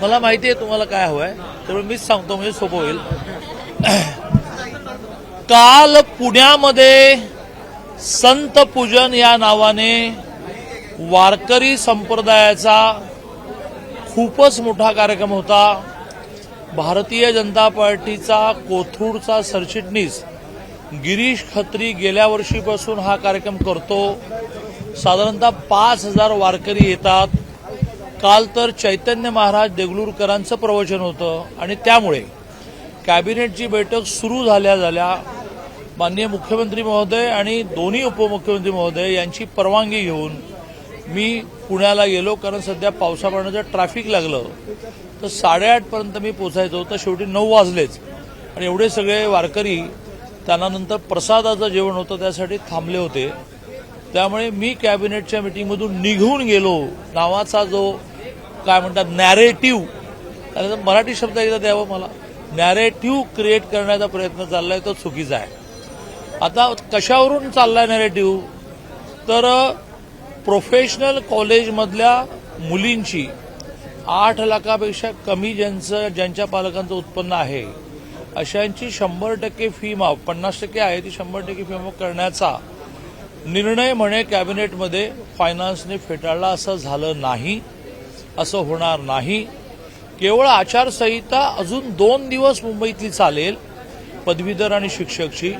मला माहिती आहे तुम्हाला काय हवंय त्यामुळे मीच सांगतो म्हणजे सोपं होईल. काल पुण्यामध्ये संत पूजन या नावाने वारकरी संप्रदायाचा खूपच मोठा कार्यक्रम होता. भारतीय जनता पार्टीचा कोथरूडचा सरचिटणीस गिरीश खत्री गेल्या वर्षीपासून हा कार्यक्रम करतो. साधारणतः पाच हजार वारकरी येतात. काल तर चैतन्य महाराज देगलूरकरांचं प्रवचन होतं आणि त्यामुळे कॅबिनेटची बैठक सुरू झाल्या झाल्या माननीय मुख्यमंत्री महोदय आणि दोन्ही उपमुख्यमंत्री महोदय यांची परवानगी घेऊन मी पुण्याला गेलो कारण सध्या पावसा ट्रॅफिक लागलं. तर साडेआठपर्यंत मी पोचायचो तर शेवटी नऊ वाजलेच. आणि एवढे सगळे वारकरी त्यांना नंतर प्रसादाचं जेवण होतं त्यासाठी थांबले होते. त्यामुळे मी कॅबिनेटच्या मिटिंगमधून निघून गेलो. नावाचा जो काय म्हणतात नॅरेटिव्ह त्याला मराठी शब्द एकदा द्यावं मला. नॅरेटिव्ह क्रिएट करण्याचा प्रयत्न चाललाय तो चुकीचा आहे. आता कशावरून चाललाय नॅरेटिव्ह तर प्रोफेशनल कॉलेजमधल्या मुलींची आठ लाखापेक्षा कमी ज्यांचं ज्यांच्या पालकांचं उत्पन्न आहे अशांची शंभर टक्के फी माफ पन्नास टक्के आहे ती शंभर टक्के फी माफ करण्याचा निर्णय म्हणे कॅबिनेटमध्ये फायनान्सने फेटाळला असं झालं नाही असं होणार नाही. केवळ आचारसंहिता अजून दोन दिवस मुंबईतली चालेल. पदवीधर आणि शिक्षकची.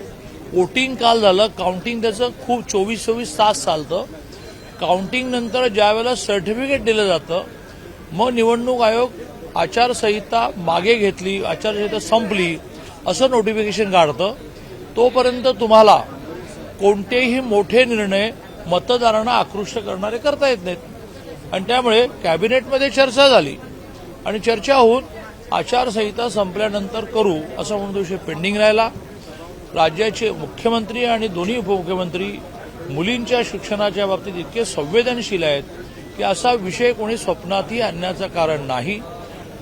वोटिंग काल झालं. काउंटिंग त्याचं खूप चोवीस चोवीस तास चालतं. काउंटिंग नंतर ज्यावेळेला सर्टिफिकेट दिलं जातं मग निवडणूक आयोग आचारसंहिता मागे घेतली आचारसंहिता संपली असं नोटिफिकेशन काढतं. तोपर्यंत तुम्हाला कोणतेही मोठे निर्णय मतदारांना आकृष्ट करणारे करता येत नाहीत. आणि त्यामुळे कॅबिनेटमध्ये चर्चा झाली. आणि चर्चा होऊन आचारसंहिता संपल्यानंतर करू असा म्हणून विषय पेंडिंग राहिला. राज्याचे मुख्यमंत्री आणि दोन्ही उपमुख्यमंत्री मुलींच्या शिक्षणाच्या बाबतीत इतके संवेदनशील आहेत की असा विषय कोणी स्वप्नातही आणण्याचं कारण नाही.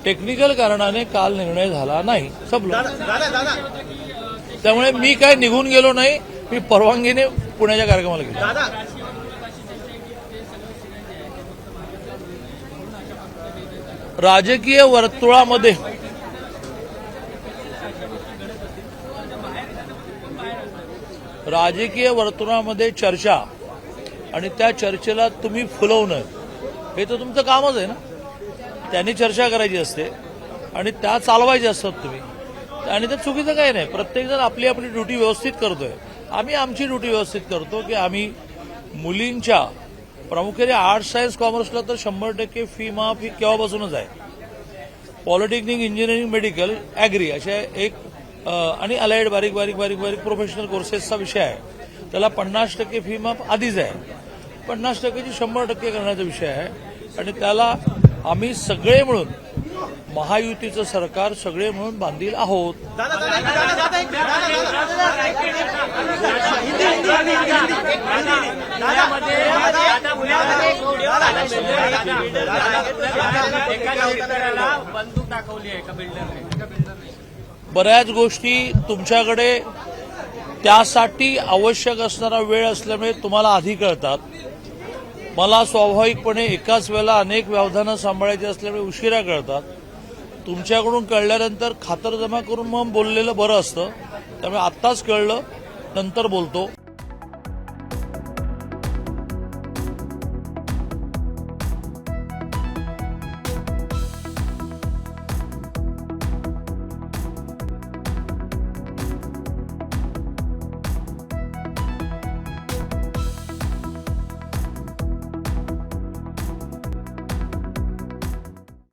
टेक्निकल कारणाने काल निर्णय झाला नाही. संपलं. त्यामुळे मी काय निघून गेलो नाही. मी परवानगीने पुण्याच्या कार्यक्रमाला गेलो. राजकीय वर्तुळामध्ये राजकीय वर्तुळामध्ये चर्चा आणि त्या चर्चेला तुम्ही फुलवणं हे तर तुमचं कामच आहे ना? त्यांनी चर्चा करायची असते आणि त्या चालवायच्या असतात तुम्ही. आणि ते चुकीचं काही नाही. प्रत्येकजण आपली आपली ड्युटी व्यवस्थित करतोय. आम्ही आमची ड्युटी व्यवस्थित करतो की आम्ही मुलींच्या प्रामुख्याने आर्ट्स सायन्स कॉमर्सला तर शंभर टक्के फी माफ ही केव्हापासूनच आहे. पॉलिटेक्निक इंजिनिअरिंग मेडिकल ॲग्री अशा एक आणि अलाइड बारीक बारीक बारीक बारीक प्रोफेशनल कोर्सेसचा विषय आहे. त्याला पन्नास टक्के फी माफ आधीच आहे. पन्नास टक्केची शंभर टक्के करण्याचा विषय आहे. आणि त्याला आम्ही सगळे मिळून महायुतीचं सरकार सगळे म्हणून बांधील आहोत. बऱ्याच गोष्टी तुमच्याकडे त्यासाठी आवश्यक असणारा वेळ असल्यामुळे तुम्हाला आधी कळतात. मला स्वाभाविकपणे एकाच वेळेला अनेक व्यवधानं सांभाळायची असल्यामुळे उशिरा कळतात. तुमच्याकडून कळल्यानंतर खातरजमा करून मग बोललेलं बरं असतं. त्यामुळे आत्ताच कळलं नंतर बोलतो.